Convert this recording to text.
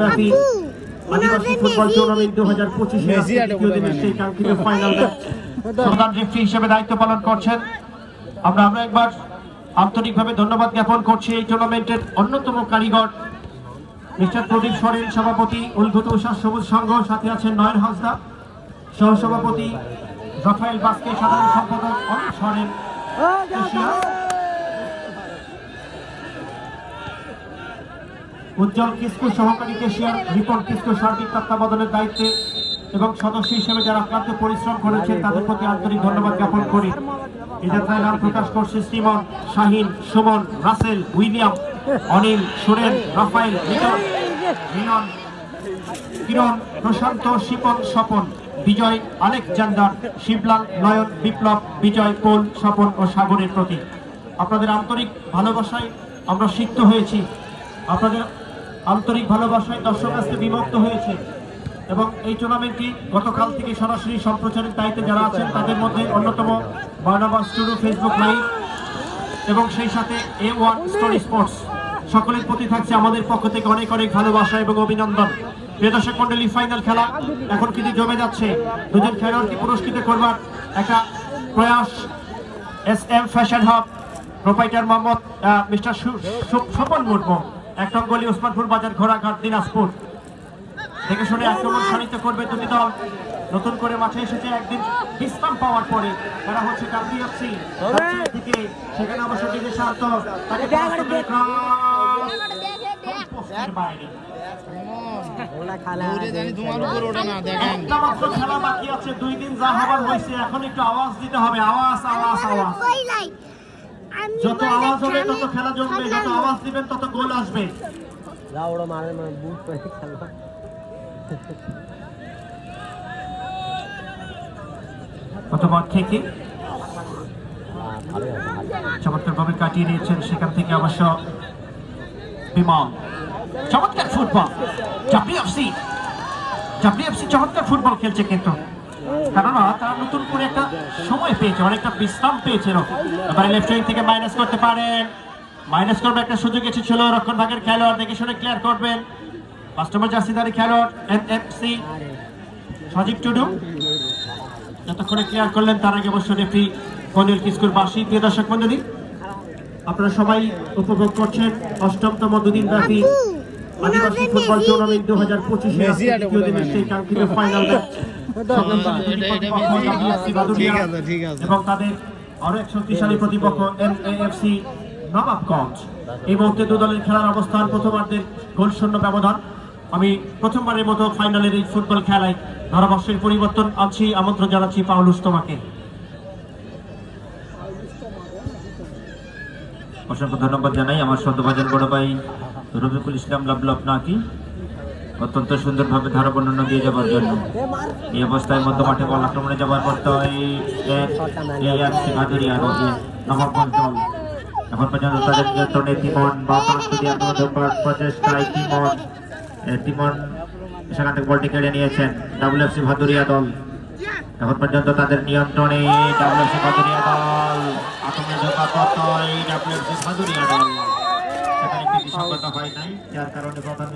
ব্যাপী আদিবাসী football tournament দু হাজার পঁচিশে তৃতীয় দিনের সেই কাঙ্ক্ষিত ফাইনাল প্রধান রেফারি হিসেবে দায়িত্ব পালন করছেন। আমরা আমরা একবার আন্তরিকভাবে ধন্যবাদ জ্ঞাপন করছি এই টুর্নামেন্টের অন্যতম কারিগর মিস্টার প্রদীপ সরেন সভাপতি উদ্ভূত উষা সবুজ সংঘ সাথে আছেন নয়ন হাসদা সহসভাপতি রাফায়েল বাস্কে সাধারণ সম্পাদক অনিল সরেন। উজ্জ্বল কিস্কু সহকারী কেশিয়ার, রিপন কিস্কু সার্বিক তত্ত্বাবধানের দায়িত্বে এবং সদস্য হিসেবে যারা আক্রান্ত পরিশ্রম করেছেন, তাদের প্রতি আন্তরিক ধন্যবাদ জ্ঞাপন করি। যাত্রায় নাম প্রকাশ করছে Sriman, Shahin, Suman, Rasel, William, Anil, Suren Rafael Milan, Kiran, Prashanta, Shipon, Swapan, Bijoy, Alexander, Shiblal, Nayan, Biplob, Bijoy, কোল, স্বপন ও সাগরের প্রতি আপনাদের আন্তরিক ভালোবাসায় আমরা সিক্ত হয়েছি। আপনাদের আন্তরিক ভালোবাসায় দর্শক আজকে বিভক্ত হয়েছে। এবং এই টুর্নামেন্টটি গতকাল থেকে সরাসরি সম্প্রচারের দায়িত্বে যারা আছেন, তাদের মধ্যে অন্যতম বার্নাবাস টুডু ফেসবুক লাইভ এবং সেই সাথে এ ওয়ান স্টোরি স্পোর্টস সকলের প্রতি থাকছে আমাদের পক্ষ থেকে অনেক অনেক ভালোবাসা এবং অভিনন্দন। প্রিয় দর্শক মন্ডলী ফাইনাল খেলা এখন কিন্তু জমে যাচ্ছে। দুজন খেলোয়াড়কে পুরস্কৃত করবার একটা প্রয়াস S M fashion hub proprietor Mohammad mister সু- সু- স্বপন মুর্মু। এক নং গলি ওসমানপুর বাজার ঘোড়াঘাট দিনাজপুর দেখে শুনে আক্রমণ সারিত করবে দুটি দল নতুন করে মাঠে এসেছে একদিন বিশ্রাম পাওয়ার পরে তারা হচ্ছে ডাব্লিউএফসি দিকে সেখানে অবশ্য দিকে শান্ত তাকে খেলা বাকি আছে দুই দিন যা হবার হয়েছে এখন একটু আওয়াজ দিতে হবে আওয়াজ আওয়াজ আওয়াজ যত আওয়াজ হবে তত খেলা জমবে যত আওয়াজ দিবেন তত গোল আসবে। রাউড়ো মারে মানে বুট করে খেলবা প্রথমবার থেকে চমৎকার ভাবে কাটিয়ে নিয়েছেন সেখান থেকে অবশ্য বিমান চমৎকার ফুটবল। ডাব্লিউএফসি ডাব্লিউএফসি চমৎকার ফুটবল খেলছে কিন্তু। কেননা তারা নতুন করে একটা সময় পেয়েছে অনেকটা বিশ্রাম পেয়েছিল এবারে লেফট উইং থেকে মাইনাস করতে পারেন। মাইনাস করবে একটা সুযোগ এসেছিল রক্ষণ ভাগের খেলোয়াড় দেখে শুনে ক্লিয়ার করবেন। পাঁচ নম্বর জার্সিদারি খেলোয়াড় N F C Sajib Tudu. যতক্ষণে ক্লিয়ার করলেন তার আগে অবশ্য রেফরি কনিল কিস্কুর বাসী। প্রিয় দর্শক মন্ডলী আপনারা সবাই উপভোগ করছেন অষ্টমতম দুদিন ব্যাপী আদিবাসী ফুটবল টুর্নামেন্ট দু হাজার পঁচিশে সেই কাঙ্ক্ষিত ফাইনাল ম্যাচ আছে, আছে। এবং তাদের আরও এক শক্তিশালী প্রতিপক্ষ এম এফসি নবাবগঞ্জ। এই মুহূর্তে দু দলের খেলার অবস্থান প্রথমার্ধের গোল শূন্য ব্যবধান। আমি প্রথমবারের মতো ফাইনালের এই ফুটবল খেলায় ধারাভাষ্যের পরিবর্তন আনছি আমন্ত্রণ জানাচ্ছি পাউলুস তোমাকে। অসংখ্য ধন্যবাদ জানাই আমার সদ্যভাজন বড় ভাই রবিকুল ইসলাম লাভলু আপনাকে অত্যন্ত সুন্দরভাবে ধারা বর্ণনা দিয়ে যাবার জন্য। এই অবস্থায় মধ্য মাঠে বল আক্রমণে যাবার পর তো এই এখন পর্যন্ত তাদের নিয়ন্ত্রণে তিমন বা প্রচেষ্টায় তিমন তিমন সেখান থেকে বলটি কেড়ে নিয়েছেন ডাব্লিউএফসি ভাদুরিয়া দল। এখন পর্যন্ত তাদের নিয়ন্ত্রণে ডাব্লিউএফসি ভাদুরিয়া দল আক্রমণে ঢোকার পর তো এই ভাদুরিয়া দল। সেখানে একটি হয় নাই, যার কারণে প্রধান